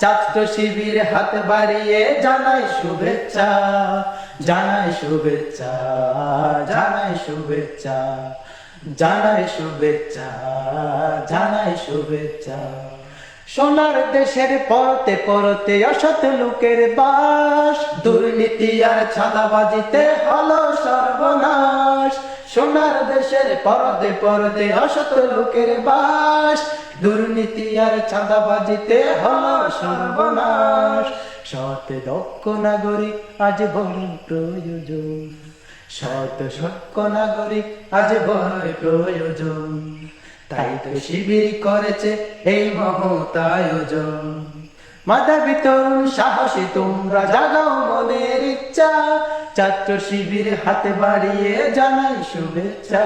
ছাত্র শিবির হাতে বাড়িয়ে জানাই শুভেচ্ছা জানাই শুভেচ্ছা জানাই শুভেচ্ছা জানাই শুভেচ্ছা জানাই শুভেচ্ছা। সোনার দেশের পরতে পরতে অসৎ লোকের বাস, দুর্নীতি আর ছাদাবাজিতে হলো সর্বনাশ। সোনার দেশের পরদে পরতে অসৎ লোকের বাস। দুর্নীতি আর ছাদাবাজিতে হলো সর্বনাশ। সৎ দক্ষ নাগরিক আজ বড় প্রয়োজন। সৎ সক্ষ নাগরিক আজ বড় প্রয়োজন। তাই তো শিবির করেছে এই মহৎ আয়োজন। মাতা বিতরণ সাহসী, তোমরা জাগাও মনের ছাত্র শিবির হাতে বাড়িয়ে জানাই শুভেচ্ছা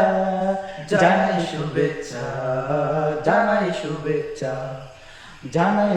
জানাই শুভেচ্ছা জানাই শুভেচ্ছা জানাই